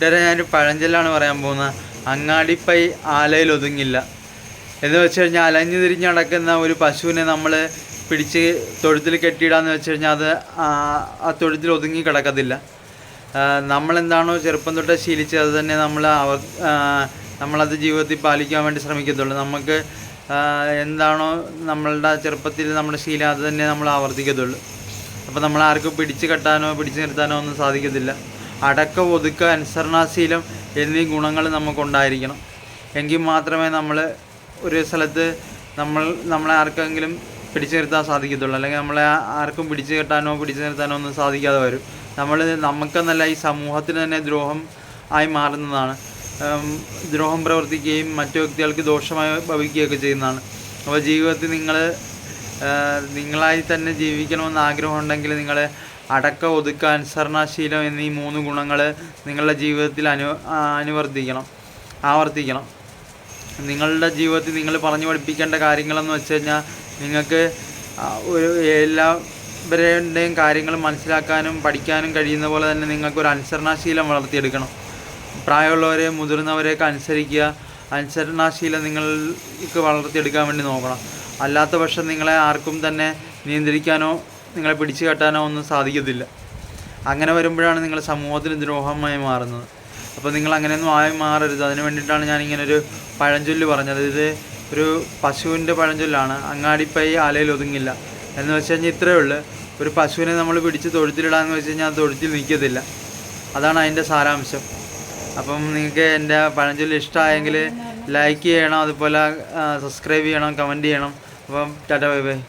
കൂട്ടുകാരെ ഞാനൊരു പഴഞ്ചൊല്ലാണ് പറയാൻ പോകുന്നത്. അങ്ങാടിപ്പൈ ആലയിൽ ഒതുങ്ങില്ല. എന്ന് വെച്ച് കഴിഞ്ഞാൽ അലഞ്ഞു തിരിഞ്ഞ് നടക്കുന്ന ഒരു പശുവിനെ നമ്മൾ പിടിച്ച് തൊഴുത്തിൽ കെട്ടിയിടാന്ന് വെച്ച് കഴിഞ്ഞാൽ അത് ആ തൊഴുത്തിൽ ഒതുങ്ങി കിടക്കത്തില്ല. നമ്മളെന്താണോ ചെറുപ്പം തൊട്ട് ശീലിച്ചത് അത് തന്നെ നമ്മൾ അവർ ആ, നമ്മളത് ജീവിതത്തിൽ പാലിക്കാൻ വേണ്ടി ശ്രമിക്കത്തുള്ളൂ. നമുക്ക് എന്താണോ നമ്മളുടെ ചെറുപ്പത്തിൽ നമ്മുടെ ശീലം അത് തന്നെ നമ്മൾ ആവർത്തിക്കത്തുള്ളൂ. അപ്പോൾ നമ്മൾ ആർക്കും പിടിച്ചു കെട്ടാനോ പിടിച്ചു നിർത്താനോ ഒന്നും സാധിക്കത്തില്ല. അടക്ക ഒതുക്ക അനുസരണാശീലം എന്നീ ഗുണങ്ങൾ നമുക്കുണ്ടായിരിക്കണം. എങ്കിൽ മാത്രമേ നമ്മൾ ഒരു സ്ഥലത്ത് നമ്മൾ നമ്മളെ ആർക്കെങ്കിലും പിടിച്ചു നിർത്താൻ സാധിക്കത്തുള്ളൂ. അല്ലെങ്കിൽ നമ്മളെ ആർക്കും പിടിച്ചു കെട്ടാനോ പിടിച്ചു നിർത്താനോ ഒന്നും സാധിക്കാതെ വരും. നമ്മൾ നമുക്കെന്നല്ല ഈ സമൂഹത്തിന് തന്നെ ദ്രോഹം ആയി മാറുന്നതാണ്. ദ്രോഹം പ്രവർത്തിക്കുകയും മറ്റു വ്യക്തികൾക്ക് ദോഷമായി ഭവിക്കുകയൊക്കെ ചെയ്യുന്നതാണ്. അപ്പോൾ ജീവിതത്തിൽ നിങ്ങൾ നിങ്ങളായി തന്നെ ജീവിക്കണമെന്ന് ആഗ്രഹമുണ്ടെങ്കിൽ നിങ്ങൾ അടക്ക ഒതുക്ക അനുസരണാശീലം എന്നീ മൂന്ന് ഗുണങ്ങൾ നിങ്ങളുടെ ജീവിതത്തിൽ അനു അനുവർത്തിക്കണം ആവർത്തിക്കണം. നിങ്ങളുടെ ജീവിതത്തിൽ നിങ്ങൾ പറഞ്ഞു പഠിപ്പിക്കേണ്ട കാര്യങ്ങളെന്ന് വെച്ച് കഴിഞ്ഞാൽ നിങ്ങൾക്ക് ഒരു എല്ലാവരുടെയും കാര്യങ്ങൾ മനസ്സിലാക്കാനും പഠിക്കാനും കഴിയുന്ന പോലെ തന്നെ നിങ്ങൾക്കൊരു അനുസരണാശീലം വളർത്തിയെടുക്കണം. പ്രായമുള്ളവരെ മുതിർന്നവരെയൊക്കെ അനുസരിക്കുക. അനുസരണാശീലം നിങ്ങൾക്ക് വളർത്തിയെടുക്കാൻ വേണ്ടി നോക്കണം. അല്ലാത്ത പക്ഷം നിങ്ങളെ ആർക്കും തന്നെ നിയന്ത്രിക്കാനോ നിങ്ങളെ പിടിച്ചു കെട്ടാനോ ഒന്നും സാധിക്കത്തില്ല. അങ്ങനെ വരുമ്പോഴാണ് നിങ്ങൾ സമൂഹത്തിന് ദ്രോഹമായി മാറുന്നത്. അപ്പോൾ നിങ്ങൾ അങ്ങനെയൊന്നും ആയി മാറരുത്. അതിന് വേണ്ടിയിട്ടാണ് ഞാൻ ഒരു പഴഞ്ചൊല്ല് പറഞ്ഞത്. ഇത് ഒരു പശുവിന്റെ പഴഞ്ചൊല്ലാണ്. അങ്ങാടിപ്പൈ ആലയിൽ ഒതുങ്ങില്ല. എന്ന് വെച്ച് കഴിഞ്ഞാൽ ഇത്രയേ ഉള്ളൂ. ഒരു പശുവിനെ നമ്മൾ പിടിച്ച് തൊഴുത്തിലിടാന്ന് വെച്ച് കഴിഞ്ഞാൽ തൊഴുത്തിൽ നിൽക്കത്തില്ല. അതാണ് അതിന്റെ സാരാംശം. അപ്പം നിങ്ങൾക്ക് എന്റെ പഴഞ്ചൊല്ല് ഇഷ്ടമായെങ്കിൽ ലൈക്ക് ചെയ്യണം. അതുപോലെ സബ്സ്ക്രൈബ് ചെയ്യണം കമന്റ് ചെയ്യണം. അപ്പം ടാറ്റ ബൈ ബൈ.